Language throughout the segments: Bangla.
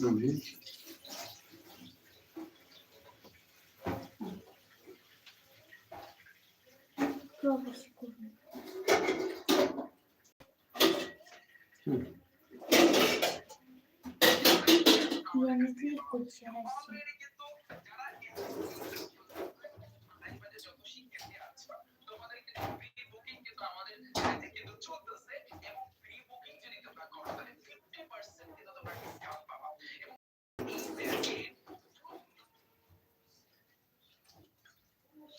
Şuna bir. Hı. Yani bir kutu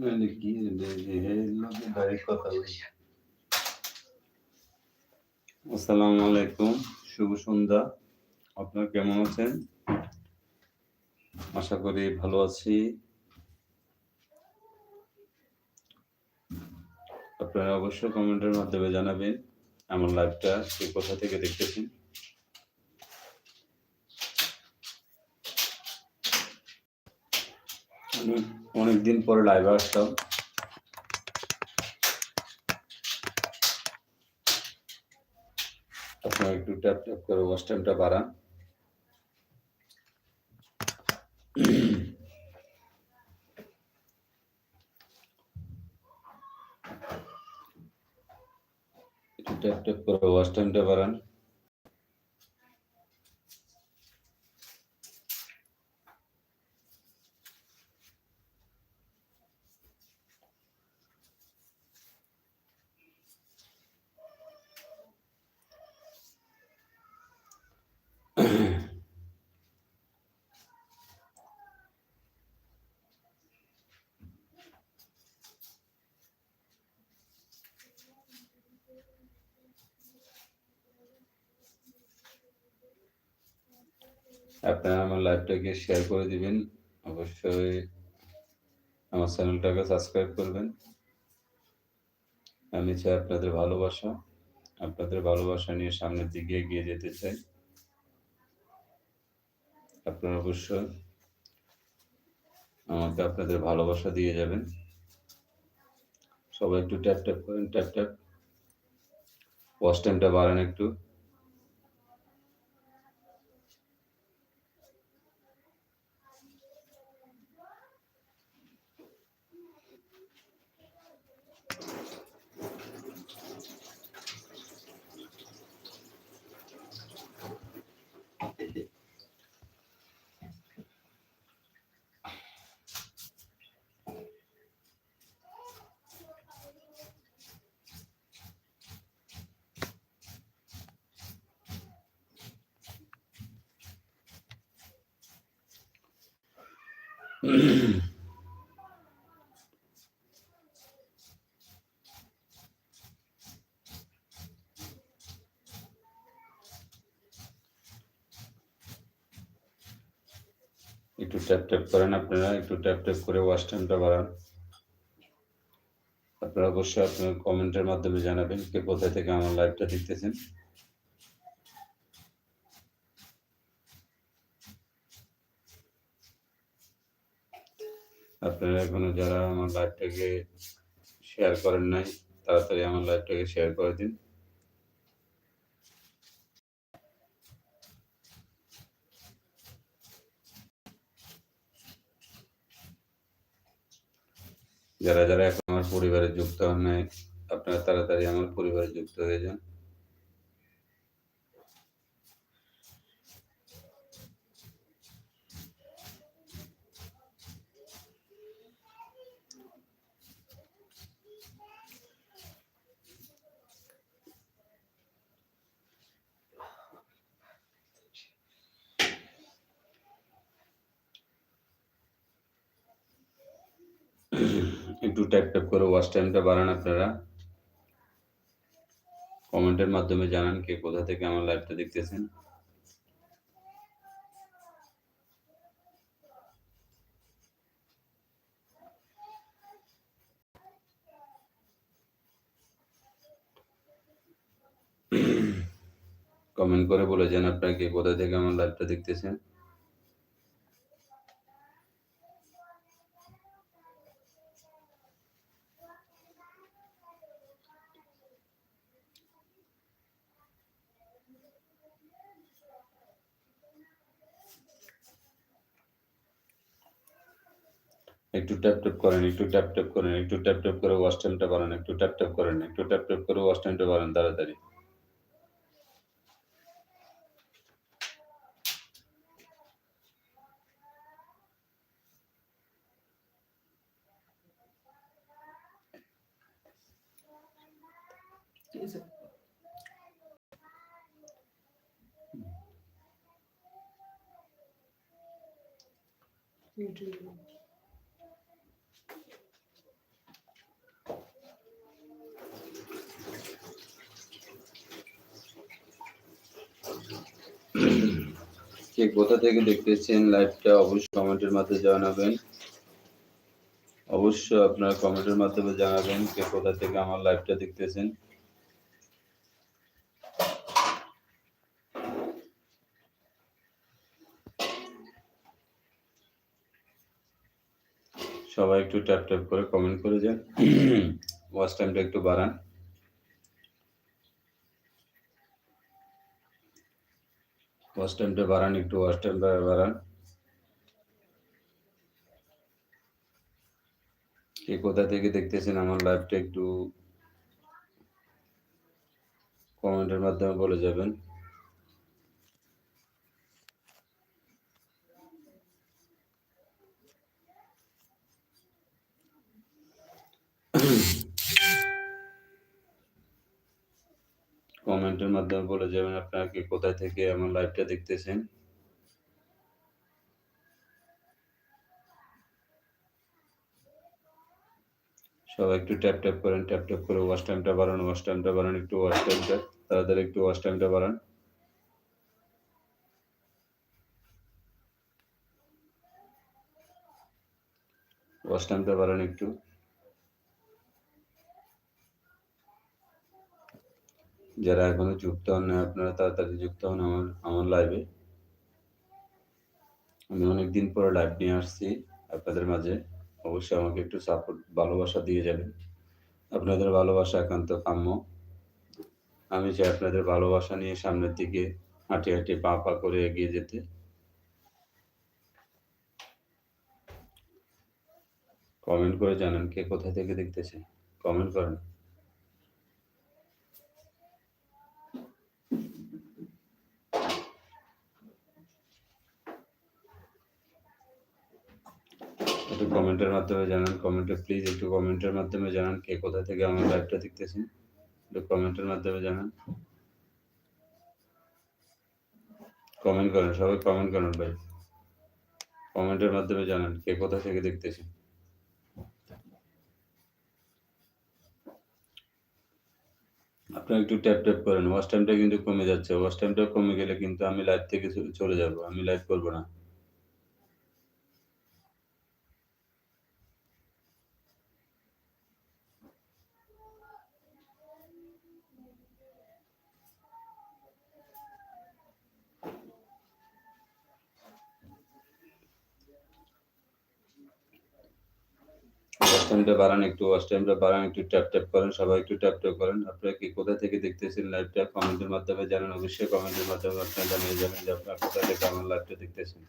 মানে কি ডাইরেক্ট কথা বলি আসসালামু আলাইকুম শুভ সন্ধ্যা। আপনারা কেমন আছেন? আশা করি ভালো আছি। আপনারা অবশ্যই কমেন্টের মাধ্যমে জানাবেন, আমার লাইভটা কে কোথা থেকে দেখতেছেন? আমি অনেকদিন পরে লাইভে আসলাম আপনারা একটু ট্যাপ ট্যাপ করে ওয়াচ টাইমটা বাড়ান। ট্যাপ ট্যাপ করে ওয়াচ টাইমটা বাড়ান। আপনারা আমার লাইভটাকে শেয়ার করে দিবেন। অবশ্যই আমার চ্যানেলটাকে সাবস্ক্রাইব করবেন। আমি চাই আপনাদের ভালোবাসা আপনাদের ভালোবাসা নিয়ে সামনের দিকে এগিয়ে যেতে চাই। আপনারা অবশ্যই আমাকে আপনাদের ভালোবাসা দিয়ে যাবেন। সবাই একটু ট্যাপ ট্যাপ করেন ট্যাপ ট্যাপ ওয়াচ টাইমটা বাড়ান একটু। একটু ট্যাপ ট্যাপ করেন আপনারা, একটু ট্যাপ ট্যাপ করে ওয়াচ টাইমটা বাড়ান। আপনারা অবশ্যই আপনার কমেন্টের মাধ্যমে জানাবেন কে কোথায় থেকে আমার লাইভটা দেখতেছেন। আপনারা এখনও যারা আমার লাইভটাকে শেয়ার করেন নাই, তাড়াতাড়ি আমার লাইভটাকে শেয়ার করে দিন। যারা যারা এখন আমার পরিবারে যুক্ত হন নাই, আপনারা তাড়াতাড়ি আমার পরিবারে যুক্ত হয়ে যান। একটু ট্যাপ ট্যাপ করে ওয়াচ টাইমটা বাড়ান আপনারা। কমেন্টের মাধ্যমে জানান কে কোথা থেকে আমার লাইভটা দেখতেছেন। কমেন্ট করে বলে যান আপনারা কে কোথা থেকে আমার লাইভটা দেখতেছেন। একটু ট্যাপ ট্যাপ করেন, একটু ট্যাপ ট্যাপ করেন, একটু ট্যাপ ট্যাপ করে ওয়াচ টাইমটা বাড়ান একটু ট্যাপ ট্যাপ করেন, একটু ট্যাপ ট্যাপ করে ওয়াচ টাইমটা বাড়ান তাড়াতাড়ি। কে কোথা থেকে দেখতেছেন লাইভটা অবশ্যই কমেন্টের মাধ্যমে জানাবেন। অবশ্যই আপনারা কমেন্টের মাধ্যমে জানাবেন কে কোথা থেকে আমার লাইভটা দেখতেছেন সবাই একটু ট্যাপ ট্যাপ করে কমেন্ট করে যান। ওয়াচ টাইমটা একটু বাড়ান। ওয়াচ টাইমটা বাড়ান একটু ওয়াচ টাইমটা বাড়ান কে কোথা থেকে দেখতেছেন আমার লাইভটা একটু কমেন্টের মাধ্যমে বলে যাবেন মাধ্যমে বলে যাবেন আপনারা কে কোথা থেকে আমার লাইভটা দেখতেছেন। সবাই একটু ট্যাপ ট্যাপ করেন ট্যাপ ট্যাপ করে ওয়াচ টাইমটা বাড়ান ওয়াচ টাইমটা বাড়ান, একটু ওয়াচ টাইমটা তাড়াতাড়ি একটু ওয়াচ টাইমটা বাড়ান। ওয়াচ টাইমটা বাড়ান একটু। যারা এখনও যুক্ত হন না আপনারা তাড়াতাড়ি যুক্ত হন আমার আমার লাইভে আমি অনেকদিন পরে লাইভ নিয়ে আসছি আপনাদের মাঝে। অবশ্যই আমাকে একটু সাপোর্ট ভালোবাসা দিয়ে যাবেন। আপনাদের ভালোবাসা একান্ত কাম্য। আমি চাই আপনাদের ভালোবাসা নিয়ে সামনের দিকে হাঁটি হাঁটি পা পা করে এগিয়ে যেতে। কমেন্ট করে জানান কে কোথা থেকে দেখতেছে। কমেন্ট করেন। একটু কমেন্টের মাধ্যমে জানান। কমেন্টে প্লিজ একটু কমেন্টের মাধ্যমে জানান কে কোথা থেকে আমার লাইভটা দেখতেছেন। একটু কমেন্টের মাধ্যমে জানান। কমেন্ট করেন, সবাই কমেন্ট করেন ভাই। কমেন্টের মাধ্যমে জানান কে কোথা থেকে দেখতেছেন। আপনারা একটু ট্যাপ ট্যাপ করেন। ওয়াচ টাইমটা কিন্তু কমে যাচ্ছে। ওয়াচ টাইমটা কমে গেলে কিন্তু আমি লাইভ থেকে চলে যাব। আমি লাইভ করব না। টাইমটা বাড়ান, একটু ওয়াচ টাইমটা বাড়ান, একটু ট্যাপ ট্যাপ করেন, সবাই একটু ট্যাপ ট্যাপ করেন। আপনারা কি কোথা থেকে দেখতেছেন লাইভটা কমেন্টের মাধ্যমে জানান, অবশ্যই কমেন্টের মাধ্যমে আপনারা জানিয়ে যাবেন যে আপনারা কোথা থেকে আমার লাইভটা দেখতেছেন।